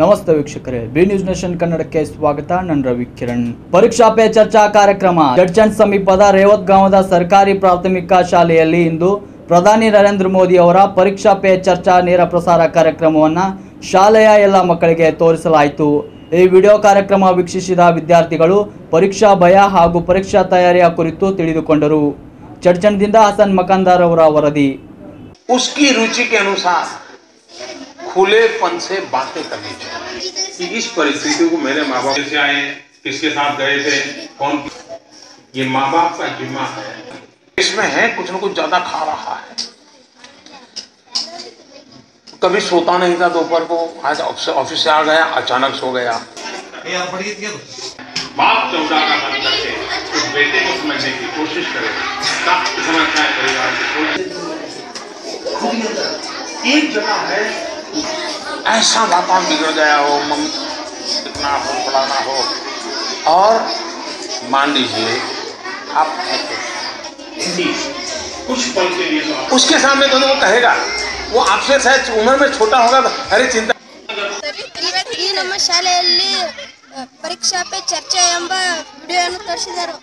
ನಮಸ್ತೆ ವೀಕ್ಷಕರೇ. B news nation ಕನ್ನಡಕ್ಕೆ ಸ್ವಾಗತ. ನಾನು ರವಿ ಕಿರಣ್. ಪರೀಕ್ಷಾ ಪೇ ಚರ್ಚಾ ಕಾರ್ಯಕ್ರಮ. ಜಡ್ಜನ್ ಸಮೀಪದ ರೇವತ್ ಗ್ರಾಮದ ಸರ್ಕಾರಿ ಪ್ರಾಥಮಿಕ ಶಾಲೆಯಲ್ಲಿ ಇಂದು ಪ್ರಧಾನಿ ನರೇಂದ್ರ ಮೋದಿ ಅವರ ಪರೀಕ್ಷಾ ಪೇ ಚರ್ಚಾ ನೇರ ಪ್ರಸಾರ ಕಾರ್ಯಕ್ರಮವನ್ನು ಶಾಲೆಯ ಎಲ್ಲ ಮಕ್ಕಳಿಗೆ ತೋರಿಸಲಾಯಿತು. ಈ ವಿಡಿಯೋ ಕಾರ್ಯಕ್ರಮ ವೀಕ್ಷಿಸಿದ ವಿದ್ಯಾರ್ಥಿಗಳು ಪರೀಕ್ಷಾ ಭಯ ಹಾಗೂ ಪರೀಕ್ಷಾ ತಯಾರಿಯ ಕುರಿತು ತಿಳಿದುಕೊಂಡರು. ಚಡ್ಚನ್ದಿಂದ ಹಸನ್ ಮಕಂದಾರ್ ಅವರ ವರದಿ. ಉಸ್ಕಿ ರುಚಿಗೆ ಅನುಸಾರ खुलेपन से बातें करनी चाहिए। इस परिस्थिति को मेरे माँ बाप से आए किसके साथ गए थे कौन ये माँ बाप का जिम्मा है। इसमें है कुछ न कुछ ज़्यादा खा रहा है। कभी सोता नहीं था दोपहर को आज ऑफ़िस ऑफ़िस से आ गया अचानक सो गया। बाप चौदह का मन करके उस बेटे को समझने की कोशिश करे। तब समझता है परिवार की कोशिश एक जगह है ऐसा वातावरण बिगड़ गया हो मम्मी इतना हो फलाना हो और मान लीजिए आप कुछ पल के लिए तो आप उसके सामने दोनों को कहेगा वो आपसे शायद उम्र में छोटा होगा तो अरे चिंता ಈ ನಮ್ಮ ಶಾಲೆಯಲ್ಲಿ ಅ, ಪರೀಕ್ಷಾ ಪೇ ಚರ್ಚೆ ಎಂಬ ವಿಡಿಯೋವನ್ನು ತೋರಿಸಿದರು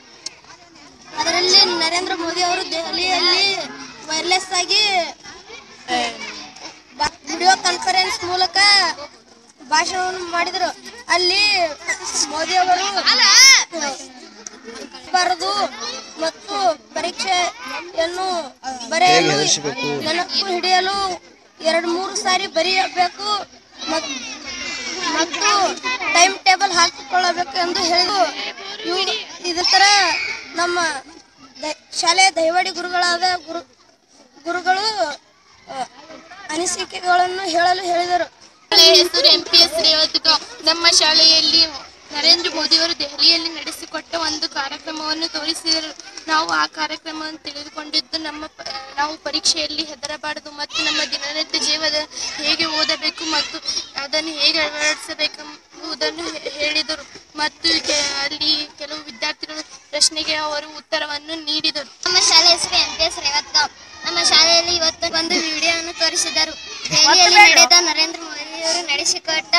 ಅದರಲ್ಲಿ ನರೇಂದ್ರ ಮೋದಿ ಅವರು ದೆಹಲಿಯಲ್ಲಿ ವೈರ್ಲೆಸ್ ಆಗಿ ವಿಡಿಯೋ ಕಾನ್ಫರೆನ್ಸ್ ಮೂಲಕ ಭಾಷಣವನ್ನು ಮಾಡಿದರು. ಅಲ್ಲಿ ಮೋದಿ ಅವರು ಬರೆದು ಮತ್ತು ಪರೀಕ್ಷೆಯನ್ನು ಬರೆಯಲು ನೆನಪು ಹಿಡಿಯಲು ಎರಡು ಮೂರು ಸಾರಿ ಬರೆಯಬೇಕು ಮತ್ತು ಟೈಮ್ ಟೇಬಲ್ ಹಾಕಿಕೊಳ್ಳಬೇಕು ಎಂದು ಹೇಳಿದು ಇದೇ ಥರ ನಮ್ಮ ದ- ಶಾಲೆಯ ದೈವಾಡಿ ಗುರುಗಳಾದ ಗುರು ಗುರುಗಳು ಅನಿಸಿಕೆಗಳನ್ನು ಹೇಳಲು ಹೇಳಿದರು. ಶಾಲೆಯ ಹೆಸರು ಎಂ ಪಿ ಎಸ್ ರೇವತ್ಗಾಂವ್ ನಮ್ಮ ಶಾಲೆಯಲ್ಲಿ ನರೇಂದ್ರ ಮೋದಿಯವರು ದೆಹಲಿಯಲ್ಲಿ ನಡೆಸಿಕೊಟ್ಟ ಒಂದು ಕಾರ್ಯಕ್ರಮವನ್ನು ತೋರಿಸಿದರು. ನಾವು ಆ ಕಾರ್ಯಕ್ರಮವನ್ನು ತಿಳಿದುಕೊಂಡಿದ್ದು ನಮ್ಮ ನಾವು ಪರೀಕ್ಷೆಯಲ್ಲಿ ಹೆದರಬಾರದು ಮತ್ತು ನಮ್ಮ ದಿನನಿತ್ಯ ಜೀವನ ಹೇಗೆ ಓದಬೇಕು ಮತ್ತು ಅದನ್ನು ಹೇಗೆ ಅಳವಡಿಸಬೇಕೆಂಬುದನ್ನು ಹೇಳಿದರು. ಮತ್ತು ಅಲ್ಲಿ ಕೆಲವು ವಿದ್ಯಾರ್ಥಿಗಳು ಪ್ರಶ್ನೆಗೆ ಅವರು ಉತ್ತರವನ್ನು ನೀಡಿದರು. ನಮ್ಮ ಶಾಲೆ ಹೆಸರು ದೆಹಲಿಯಲ್ಲಿ ನಡೆದ ನರೇಂದ್ರ ಮೋದಿಯವರು ನಡೆಸಿಕೊಟ್ಟ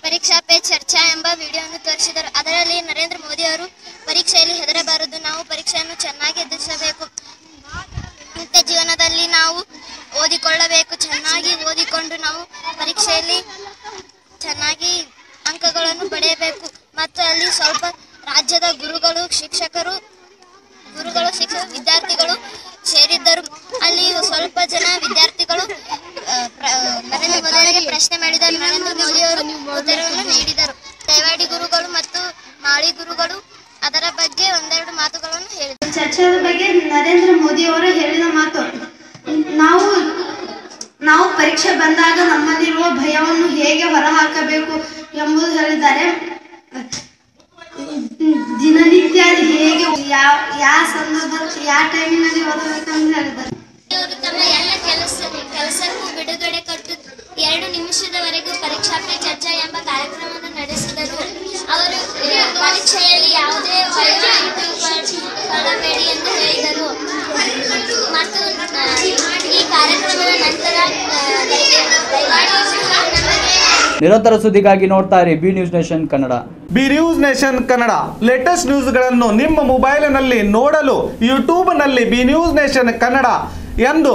ಪರೀಕ್ಷಾ ಪೇ ಚರ್ಚಾ ಎಂಬ ವಿಡಿಯೋವನ್ನು ತೋರಿಸಿದರು. ಅದರಲ್ಲಿ ನರೇಂದ್ರ ಮೋದಿ ಅವರು ಪರೀಕ್ಷೆಯಲ್ಲಿ ಹೆದರಬಾರದು. ನಾವು ಪರೀಕ್ಷೆಯನ್ನು ಚೆನ್ನಾಗಿ ಎದುರಿಸಬೇಕು. ನಿತ್ಯ ಜೀವನದಲ್ಲಿ ನಾವು ಓದಿಕೊಳ್ಳಬೇಕು. ಚೆನ್ನಾಗಿ ಓದಿಕೊಂಡು ನಾವು ಪರೀಕ್ಷೆಯಲ್ಲಿ ಚೆನ್ನಾಗಿ ಅಂಕಗಳನ್ನು ಪಡೆಯಬೇಕು. ಮತ್ತು ಅಲ್ಲಿ ಸ್ವಲ್ಪ ರಾಜ್ಯದ ಗುರುಗಳು ಶಿಕ್ಷಕರು ಗುರುಗಳು ಶಿಕ್ಷಕ ವಿದ್ಯಾರ್ಥಿಗಳು ಸೇರಿದ್ದರು. ಅಲ್ಲಿ ಸ್ವಲ್ಪ ಜನ ವಿದ್ಯಾರ್ಥಿಗಳು ಆ, ಪ್ರ- ನರೇಂದ್ರ ಮೋದಿ ಅವರಿಗೆ ಪ್ರಶ್ನೆ ಮಾಡಿದರು ನರೇಂದ್ರ ಮೋದಿ ಅವರು. ಉತ್ತರವನ್ನು ನೀಡಿದರು. ತೇವಾಡಿ ಗುರುಗಳು ಮತ್ತು ಮಾಳಿ ಗುರುಗಳು ಅದರ ಬಗ್ಗೆ ಒಂದೆರಡು ಮಾತುಗಳನ್ನು ಹೇಳಿದರು. ಚರ್ಚೆಯ ಬಗ್ಗೆ ನರೇಂದ್ರ ಮೋದಿ ಅವರು ಹೇಳಿದ ಮಾತು ನಾವು ನಾವು ಪರೀಕ್ಷೆ ಬಂದಾಗ ನಮ್ಮಲ್ಲಿರುವ ಭಯವನ್ನು ಹೇಗೆ ಹೊರಹಾಕಬೇಕು ಎಂಬುದು ಹೇಳಿದ್ದಾರೆ. ದಿನನಿತ್ಯ ಹೇಗೆ ಯಾವ ಯಾವ ಸಂದರ್ಭದಲ್ಲಿ ಯಾವ ಟೈಮಿನಲ್ಲಿ ಓದಬೇಕಂತ ಹೇಳಿದ್ದಾರೆ. ತಮ್ಮ ಎಲ್ಲ ಕೆಲಸ ಕೆಲಸಕ್ಕೂ ಬಿಡುಗಡೆ ನಿಮಿಷದವರೆಗೂ ಪರೀಕ್ಷಾ ಪೇ ಚರ್ಚಾ ಎಂಬ ಕಾರ್ಯಕ್ರಮವನ್ನು ನಡೆಸಿದರು ಅವರು ಪರೀಕ್ಷೆಯಲ್ಲಿ ಯಾವುದೇ ಕಾಣಬೇಡಿ ಎಂದು ಹೇಳಿದರು. ಮತ್ತು ಈ ಕಾರ್ಯಕ್ರಮದ ನಂತರ ನಿರಂತರ ಸುದ್ದಿಗಾಗಿ ನೋಡ್ತಾ ಇರಿ B news nation Kannada. B news nation Kannada. Latest ನ್ಯೂಸ್ಗಳನ್ನು ನಿಮ್ಮ ಮೊಬೈಲ್ನಲ್ಲಿ ನೋಡಲು ಯೂಟ್ಯೂಬ್ನಲ್ಲಿ ಬಿ ನ್ಯೂಸ್ ನೇಷನ್ ಕನ್ನಡ ಎಂದು